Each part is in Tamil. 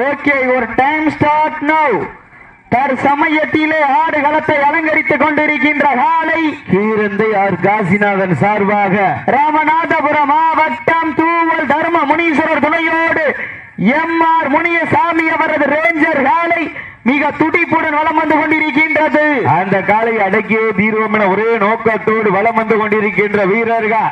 ஓகே ஒரு டைம் ஸ்டார்ட் நோ தற்சமயத்திலே ஆடுகளத்தை அலங்கரித்துக் கொண்டிருக்கின்ற காலை கீரந்தை ஆர். காசிநாதன் சார்பாக ராமநாதபுரம் மாவட்டம் தூவல் தர்ம முனீஸ்வரர் துணையோடு எம் ஆர் முனியசாமி அவரது ரேஞ்சர் காலை மிக துடிப்புடன் வலம் வந்து கொண்டிருக்கின்றது. அந்த காலை அடக்கியே தீர்வோம் என ஒரே நோக்கத்தோடு வலம் வந்து கொண்டிருக்கின்ற வீரர்கள்.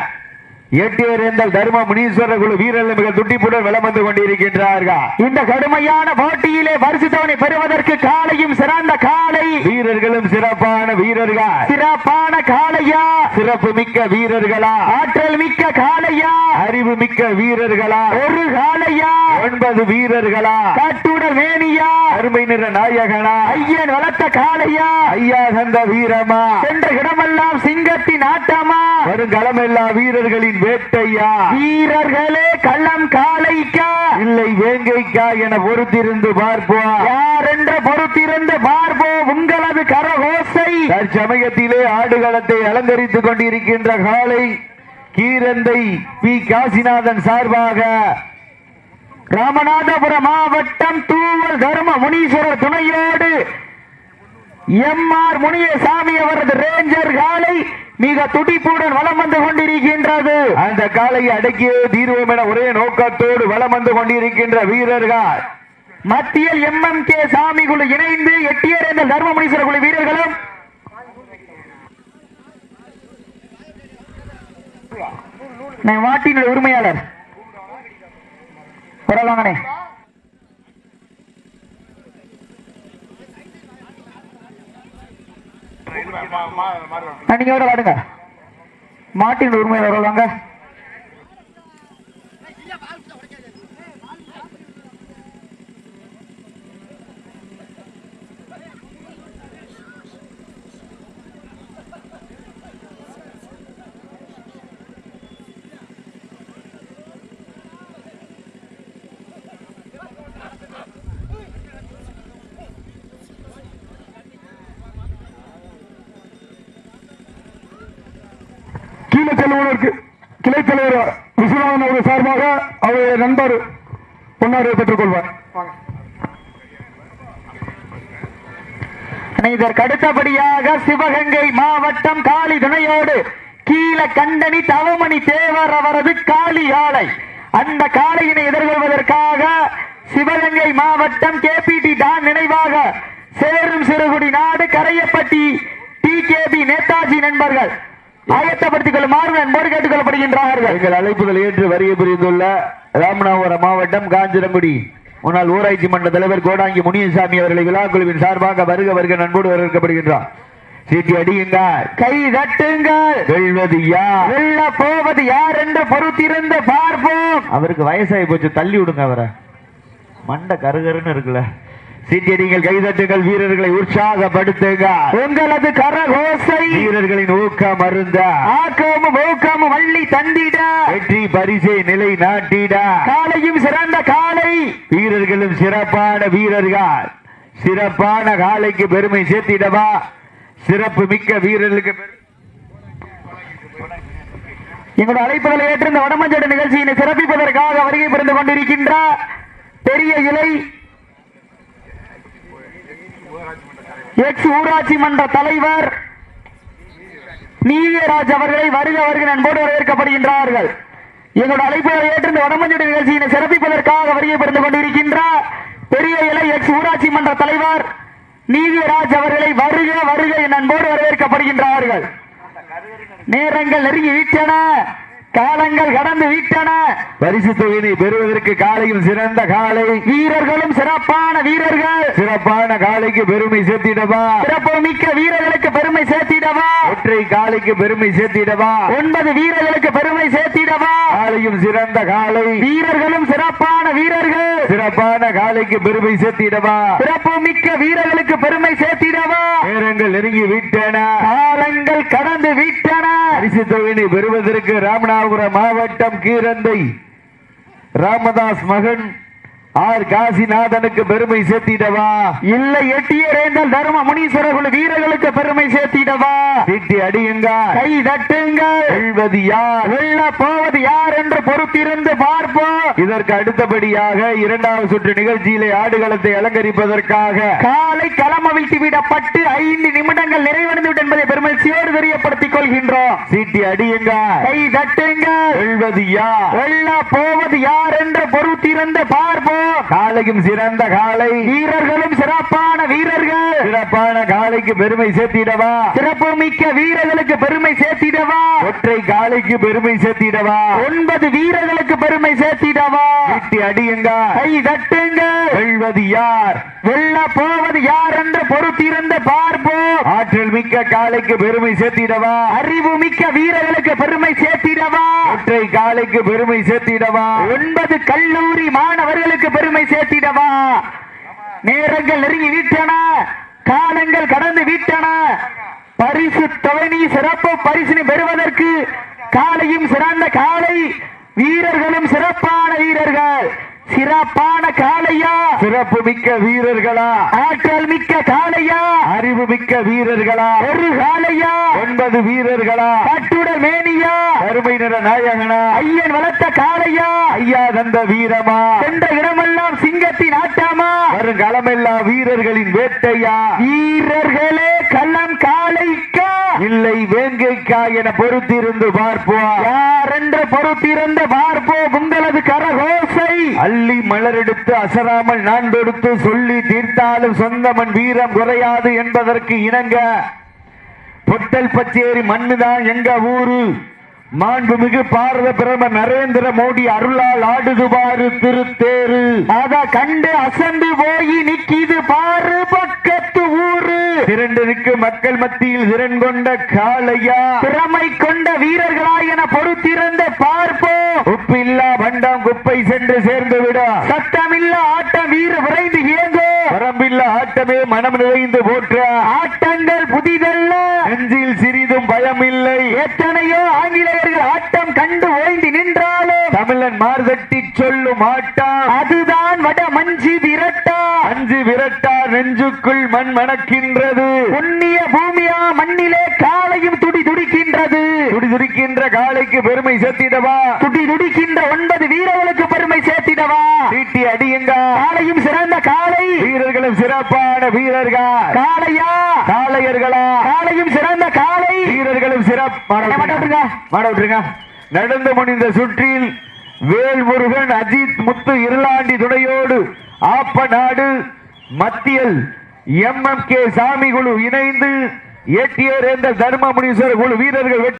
எட்டியறிந்தல் தர்ம முனீஸ்வரர் குழு வீரர்கள் மிக துட்டிப்புடன் வலம் வந்து கொண்டிருக்கின்றார்கள். இந்த கடுமையான போட்டியிலே பரிசுத்தவனை பெறுவதற்கு காலையும் சிறந்த காலை. வீரர்களும் சிறப்பான வீரர்கள். சிறப்பான காளையா சிறப்பு மிக்க வீரர்களா? ஆற்றல் மிக்க காளையா அறிவு மிக்க வீரர்களா? ஒரு காளையா ஒன்பது வீரர்களா? கட்டுடல் வேணியா அருமை நிற நாயகனா? ஐயன் வளர்த்த காளையா ஐயா சந்த வீரமா? சென்ற இடமெல்லாம் சிங்கத்தின் ஆட்டமா? வருங்களமெல்லா வீரர்களின் வேட்டையா? வீரர்களே கள்ளம் காளைக்கா இல்லை வேங்கைக்கா என பொறுத்திருந்து பார்ப்போம். யார் என்ற பொறுத்திருந்து பார்ப்போம் உங்களது கரகோசை. தற்சமயத்திலே ஆடுகளத்தை அலங்கரித்துக் கொண்டிருக்கின்ற காலை கீரந்தை பி. காசிநாதன் சார்பாக ராமநாதபுரம் மாவட்டம் தூவல் தர்ம முனீஸ்வரர் துணையோடு எம். ஆர். முனியசாமி அவரது ரேஞ்சர் காலை மிக துடிப்புடன் வலம் வந்து கொண்டிருக்கின்றது அந்த காலை அடக்கியே தீர்வோம் என ஒரே நோக்கத்தோடு வலம் வந்து கொண்டிருக்கின்ற வீரர்கள். மத்தியில் எம் எம் கே சாமி குழு இணைந்து எட்டியர் என்ற தர்ம முனீஸ்வரர் குழு வீரர்களும் வாட்டினுடைய உரிமையாளர். பரவாங்கண்ணே நீங்க வர வாடுங்க. மாட்டின் உரிமையாளர் வருவாங்க. கீழே செல்வதற்கு கிளை தலைவர் விஸ்வநாதன் அவர்கள் சார்பாக அவருடைய நண்பர் பொன்னாரை பெற்றுக் கொள்வார். இதற்கு அடுத்தபடியாக சிவகங்கை மாவட்டம் காளி துணையோடு கீழ கண்டனி தவமணி தேவர் அவரது காளி ஆலை. அந்த காளையினை எதிர்கொள்வதற்காக சிவகங்கை மாவட்டம் கே பி டி டான் நினைவாக சேரும் சிறுகுடி நாடு Karaiyappatti T K P Netaji நண்பர்கள். ஆயத்தப்படுத்திக் கொள்ளுமாறு அன்போடு கேட்டுக் கொள்ளப்படுகின்றார்கள் எங்கள் அழைப்புகள் ஏற்று வருகை புரிந்துள்ள ராமநாதபுரம் மாவட்டம் காஞ்சிரங்குடி. முன்னாள் ஊராட்சி மன்ற தலைவர் கோடாங்கி முனியசாமி அவர்களை விழாக்குழுவின் சார்பாக வருக வருக நண்போடு வரவேற்கப்படுகின்றார். சீட்டி அடியுங்கள். கை தட்டுங்கள். வெல்வது யார்? வெல்ல போவது யார் என்று பொறுத்திருந்து பார்ப்போம். அவருக்கு வயசாகி போச்சு தள்ளி விடுங்க அவரை. மண்டை கருகருன்னு இருக்குல்ல. சீட்டியடிங்கள் கைதட்டுங்கள் வீரர்களை உற்சாகப்படுத்துங்க. உங்களது கரகோசை வீரர்களின் ஊக்கம் அருந்த. ஆக்கமும் ஊக்கமும் வள்ளி தந்திட. வெற்றி பரிசை நிலை நாட்டிட. காலையும் சிறந்த காலை. வீரர்களும் சிறப்பான வீரர்கள். சிறப்பான காலைக்கு பெருமை சேர்த்திடவா? சிறப்பு மிக்க வீரர்களுக்கு எங்களுடைய அழைப்புகளை ஏற்று இந்த வடமஞ்சடு நிகழ்ச்சியினை சிறப்பிப்பதற்காக வருகை புரிந்து கொண்டிருக்கின்ற பெரிய இலை எக்ஸ் ஊராட்சி மன்ற தலைவர் நீதியராஜ் அவர்களை வருக வருக அன்போடு வரவேற்கப்படுகின்றார்கள். எங்களுடைய அழைப்புகளை ஏற்று இந்த நிகழ்ச்சியினை சிறப்பிப்பதற்காக வருகை புரிந்து கொண்டிருக்கின்ற பெரிய இலை எக்ஸ் ஊராட்சி மன்ற தலைவர் நீதியராஜ் அவர்களை வருக வருக என் அன்போடு வரவேற்கப்படுகின்றார்கள். நேரங்கள் நெருங்கி விட்டன காலங்கள் கடந்து விட்டன. பரிசு தொகையினை பெறுவதற்கு காலையில் சிறந்த காலை. வீரர்களும் சிறப்பான வீரர்கள். சிறப்பான காலைக்கு பெருமை சேர்த்திடவா? சிறப்பு மிக்க வீரர்களுக்கு பெருமை சேர்த்திடவா? ஒற்றை காலைக்கு பெருமை சேர்த்திடவா? ஒன்பது வீரர்களுக்கு பெருமை சேர்த்திடவா? காலையும் சிறந்த காலை வீரர்களும் சிறப்பான வீரர்கள். சிறப்பான காலைக்கு பெருமை சேர்த்திடவா? சிறப்பு மிக்க வீரர்களுக்கு பெருமை சேர்த்திடவா? நேரங்கள் நெருங்கி விட்டன. காலங்கள் கடந்து விட்டன. பரிசு தொகையினை பெறுவதற்கு ராமநாதபுரம் மாவட்டம் கீரந்தை. ராமதாஸ் மகன் ஆர் காசிநாதனுக்கு பெருமை சேர்த்திடவா? இல்லை எட்டியரேந்தல் தர்ம முனீஸ்வர குழு வீரர்களுக்கு பெருமை சேர்த்திடவா? சீட்டி அடியுங்க கை தட்டுங்கள். வெல்வது யார்? வெல்ல போவது யார் என்று பொறுத்திருந்து பார்ப்போம். இதற்கு அடுத்தபடியாக இரண்டாவது சுற்று நிகழ்ச்சியிலே ஆடுகளத்தை அலங்கரிப்பதற்காக காலை களம் அவிழ்த்து விடப்பட்டு ஐந்து நிமிடங்கள் நிறைவடைந்து விட்டது என்பதை பெருமகிழ்ச்சியோடு தெரியப்படுத்திக் கொள்கின்றோம். சீட்டி அடியுங்க கை தட்டுங்கள். வெல்வது யார்? வெல்ல போவது யார் என்று பொறுத்திருந்து பார்ப்போம். காலையும் சிறந்த காலை வீரர்களும் சிறப்பான வீரர்கள். சிறப்பான காலைக்கு பெருமை சேர்த்திடவா? சிறப்பு மிக்க வீரர்களுக்கு பெருமை சேர்த்திடவா? ஒற்றை காலைக்கு பெருமை சேர்த்திடவா? ஒன்பது வீரர்களுக்கு பெருமை சேர்த்திடவா? சீட்டி அடியுங்க. கை தட்டுங்கள் வெல்வது யார்? வெல்ல போவது யார் என்று பொறுத்திருந்து பார்ப்போம். ஆற்றல் மிக்க காலைக்கு பெருமை சேர்த்திடவா? அறிவு மிக்க வீரர்களுக்கு பெருமை சேர்த்திடவா? ஒற்றை காலைக்கு பெருமை சேர்த்திடவா? ஒன்பது கல்லூரி மாணவர்களுக்கு பெருமை சேர்த்திடவா? நேரங்கள் நெருங்கி விட்டன காலங்கள் கடந்து விட்டன பரிசு தொகைனி சிறப்பு பரிசினை பெறுவதற்கு காலையும் சிறந்த காலை வீரர்களும் சிறப்பான வீரர்கள். சிறப்பான காளையா? சிறப்பு மிக்க வீரர்களா? ஆற்றல் மிக்க காளையா? அறிவு மிக்க வீரர்களா? ஒரு காளையா? ஒன்பது வீரர்களா? கட்டுடல் மேனியா? கருமை நிற நாயகனா? ஐயன் வளர்த்த காளையா? ஐயா தந்த வீரமா? சென்ற இடமெல்லாம் சிங்கத்தின் ஆட்டாமா? வருங்களமெல்லா வீரர்களின் வேட்டையா? வீரர்களே கள்ளம் காளைக்கா இல்லை வேங்கைக்கா என பொறுத்திருந்து பார்ப்போம். யார் என்று பொறுத்திருந்த பார்ப்போம்? உங்களது கரகோசை. அள்ளி மலரெடுத்து அசராமல் நான் தொடுத்து சொல்லி தீர்த்தாலும் சொந்தமன் வீரம் குறையாது என்பதற்கு இணங்க. பொட்டல் பச்சேரி மண்ணுதான் எங்க ஊரு? மாண்புமிகு பாரத பிரதமர் நரேந்திர மோடி அருளால் ஆடுதுபாரு திருத்தேரு. அத கண்டு அசந்து போய் நிக்கிது பாரு பக்கத்து ஊரு. திரண்டனுக்கு மக்கள் மத்தியில் திறன் கொண்ட காளையா. திறமை கொண்ட வீரர்களா என பொறுத்திருந்த பார்ப்போ. உப்பில்லா பண்டம் குப்பை சென்று சேர்ந்து விட. சத்தமில்லா ஆட்டம் வீர விரைந்து இயங்கோ. வரம்பில்லா ஆட்டமே மனம் நிறைந்து போற்ற. ஆட்டங்கள் புதிதல்ல. நெஞ்சில் சிறிதும் பயமில்லை. எத்தனையோ நெஞ்சுக்குள் மண் மணக்கின்றது. புண்ணிய பூமியா மண்ணிலே காலையும் துடி துடிக்கின்றது. துடி துடிக்கின்ற காலைக்கு பெருமை சேர்த்திடவா? துடி துடிக்கின்ற ஒன்பது வீரர்களுக்கு பெருமை சேர்த்திடவா? தீட்டி அடியுங்க. காலையும் சிறந்த காலை வீரர்களும் சிறப்பான வீரர்கள். காளையா? காளையர்களா? காலையும் சிறந்த காலை வீரர்களும் சிறப்பான நடந்து முடிந்த சுற்றில் வேல்முருகன் அஜித் முத்து இருளாண்டி துணையோடு ஆப்ப நாடு மத்தியில் எம் எம் கே சாமி குழு இணைந்து ஏற்றியர் என்ற தர்ம முனீஸ்வரர் குழு வீரர்கள் வெற்றி